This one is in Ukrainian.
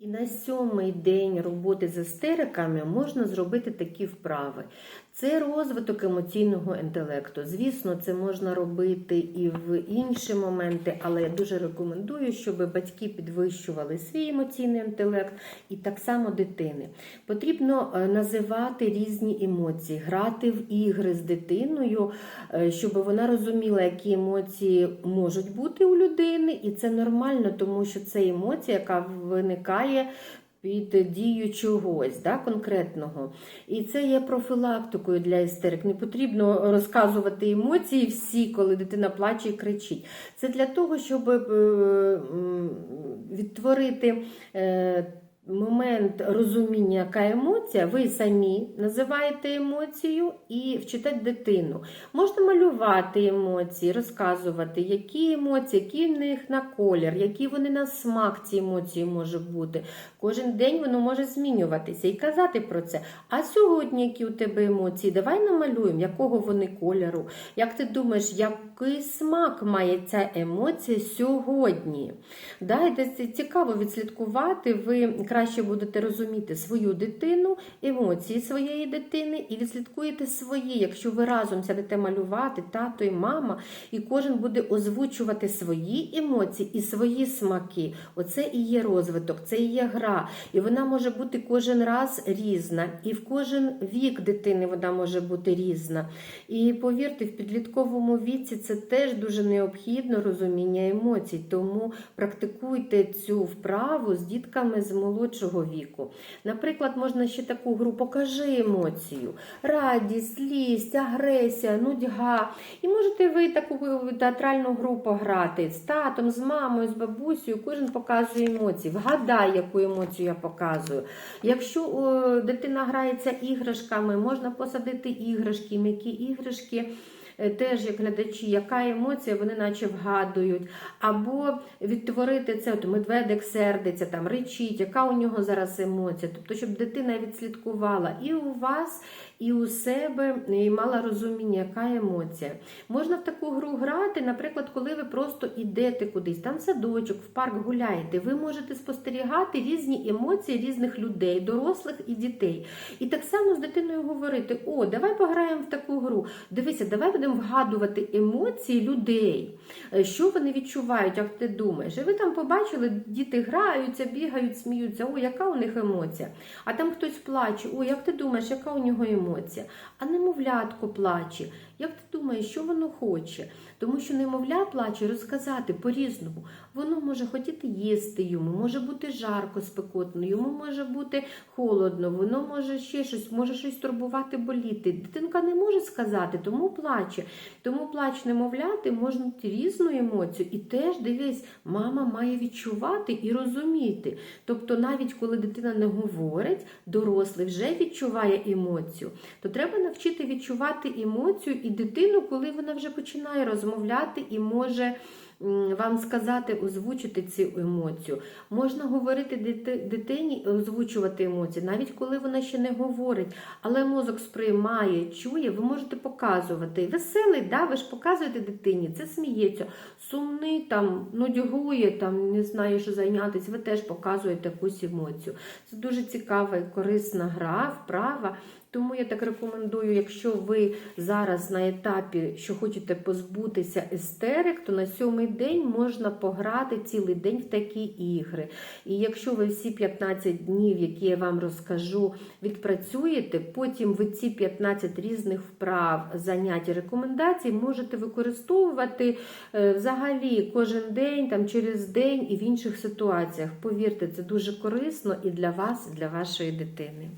І на сьомий день роботи з істериками можна зробити такі вправи. Це розвиток емоційного інтелекту. Звісно, це можна робити і в інші моменти, але я дуже рекомендую, щоб батьки підвищували свій емоційний інтелект і так само дитини. Потрібно е, називати різні емоції, грати в ігри з дитиною, е, щоб вона розуміла, які емоції можуть бути у людини, і це нормально, тому що це емоція, яка виникає під дією чогось да, конкретного. І це є профілактикою для істерик. Не потрібно розказувати емоції всі, коли дитина плаче і кричить. Це для того, щоб е, відтворити. Момент розуміння, яка емоція, ви самі називаєте емоцію і вчите дитину. Можна малювати емоції, розказувати, які емоції, які в них на колір, які вони на смак ці емоції можуть бути. Кожен день воно може змінюватися і казати про це. А сьогодні які у тебе емоції? Давай намалюємо, якого вони кольору. Як ти думаєш, який смак має ця емоція сьогодні? Да, і цікаво відслідкувати. Ви краще будете розуміти свою дитину, емоції своєї дитини і відслідкуєте свої. Якщо ви разом сядете малювати, тато і мама, і кожен буде озвучувати свої емоції і свої смаки. Оце і є розвиток, це і є гра. І вона може бути кожен раз різна, і в кожен вік дитини вона може бути різна. І повірте, в підлітковому віці це теж дуже необхідно розуміння емоцій. Тому практикуйте цю вправу з дітками з молодшого віку. Наприклад, можна ще таку гру покажи емоцію: радість, злість, агресія, нудьга. І можете ви таку театральну гру пограти з татом, з мамою, з бабусею. Кожен показує емоції. Вгадай, яку емоцію я показую. Якщо о, дитина грається іграшками, можна посадити іграшки, м'які іграшки. Е, Теж як глядачі, яка емоція, вони наче вгадують. Або відтворити це, от медведик сердиться, там речить, яка у нього зараз емоція. Тобто, щоб дитина відслідкувала і у вас, і у себе, і мала розуміння, яка емоція. Можна в таку гру грати, наприклад, коли ви просто йдете кудись, там садочок, в парк гуляєте, ви можете спостерігати різні емоції різних людей, дорослих і дітей. І так само з дитиною говорити: о, давай пограємо в таку гру. Дивися, давай будемо вгадувати емоції людей, Е, що вони відчувають, як ти думаєш. І ви там побачили, діти граються, бігають, сміються, о, яка у них емоція. А там хтось плаче, о, як ти думаєш, яка у нього емоція? А немовлятко плаче. Як ти думаєш, що воно хоче? Тому що немовля плаче розказати по-різному. Воно може хотіти їсти йому, може бути жарко, спекотно, йому може бути холодно, воно може ще щось, може щось турбувати, боліти. Дитинка не може сказати, тому плаче. Тому плач немовляти можна різну емоцію. І теж дивись, мама має відчувати і розуміти. Тобто, навіть коли дитина не говорить, дорослий вже відчуває емоцію, то треба навчити відчувати емоцію і дитину, коли вона вже починає розмовляти і може вам сказати, озвучити цю емоцію. Можна говорити дитині, озвучувати емоції, навіть коли вона ще не говорить, але мозок сприймає, чує, ви можете показувати. Веселий, да, ви ж показуєте дитині, це сміється, сумний, там, нудьгує, там, не знає, що зайнятися, ви теж показуєте якусь емоцію. Це дуже цікава і корисна гра, вправа. Тому я так рекомендую, якщо ви зараз на етапі, що хочете позбутися естерик, то на сьомий день можна пограти цілий день в такі ігри. І якщо ви всі 15 днів, які я вам розкажу, відпрацюєте, потім ви ці 15 різних вправ, занять і рекомендацій можете використовувати е, взагалі кожен день, там через день і в інших ситуаціях. Повірте, це дуже корисно і для вас, і для вашої дитини.